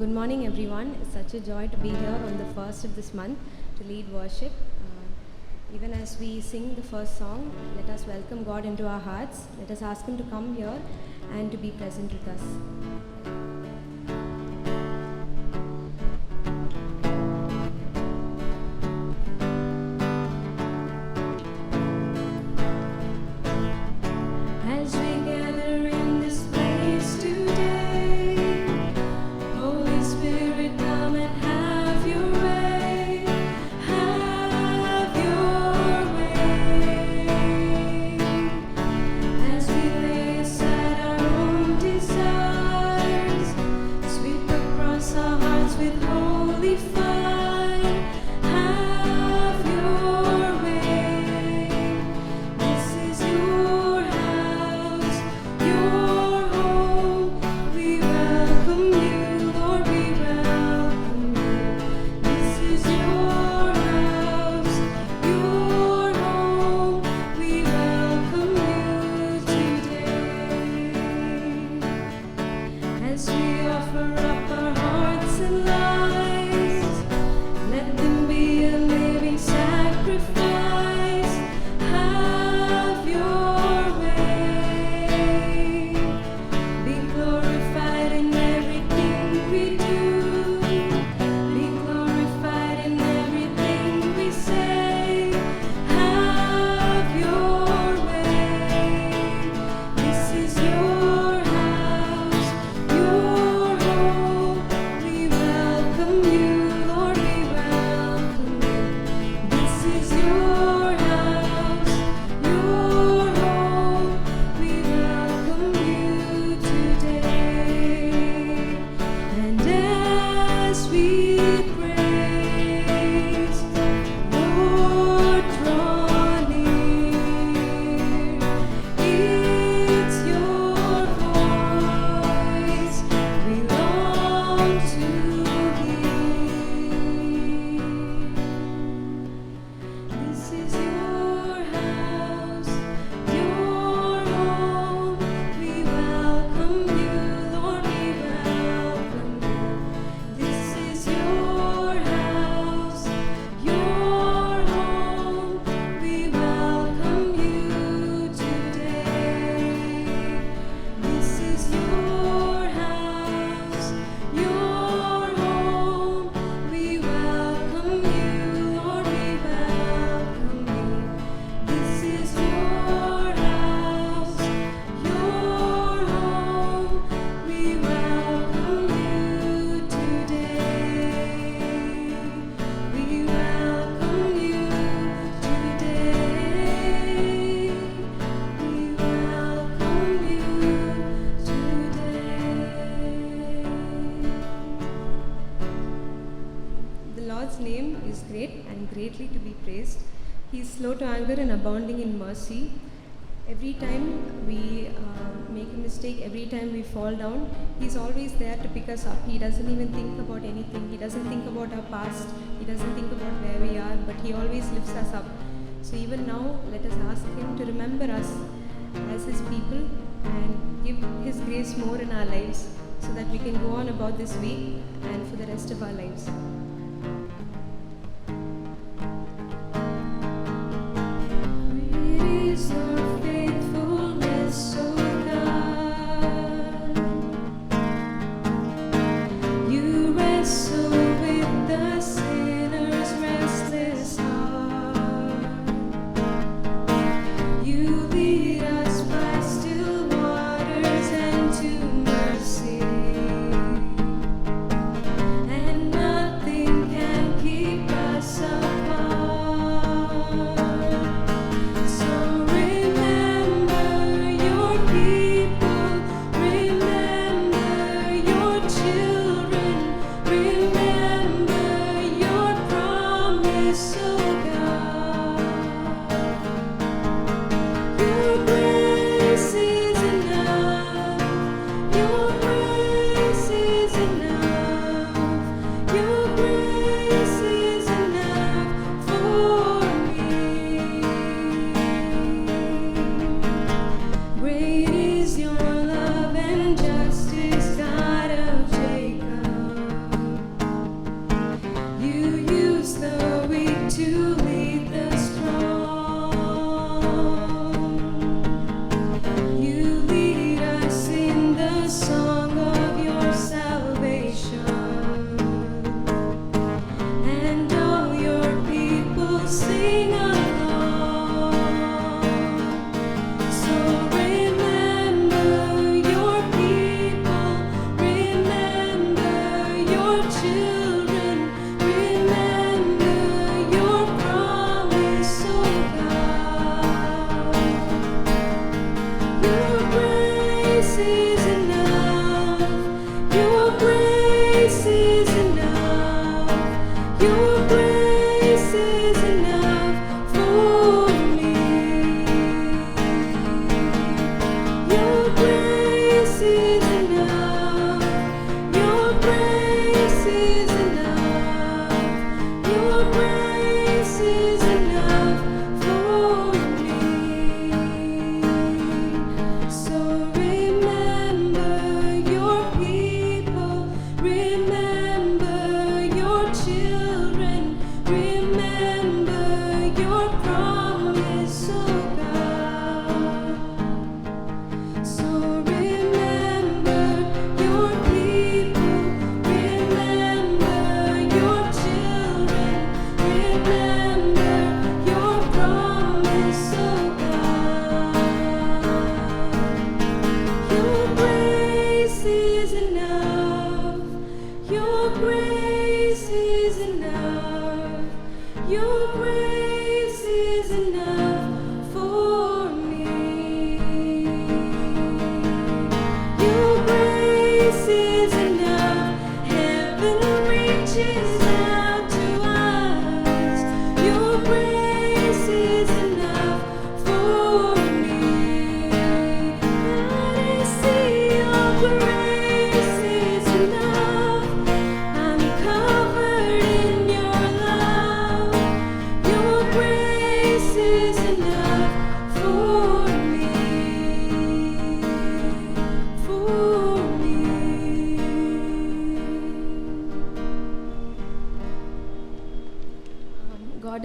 good morning, everyone. It's such a joy to be here on the first of this month to lead worship. Uh, even as we sing the first song, let us welcome God into our hearts. Let us ask Him to come here and to be present with us. Greatly to be praised. He is slow to anger and abounding in mercy. Every time we uh, make a mistake, every time we fall down, He's always there to pick us up. He doesn't even think about anything. He doesn't think about our past. He doesn't think about where we are, but He always lifts us up. So even now, let us ask Him to remember us as His people and give His grace more in our lives so that we can go on about this week and for the rest of our lives.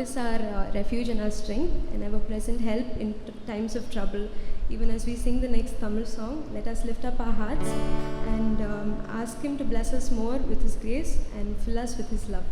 is our uh, refuge and our strength, and ever present help in times of trouble. Even as we sing the next Tamil song, let us lift up our hearts and um, ask Him to bless us more with His grace and fill us with His love.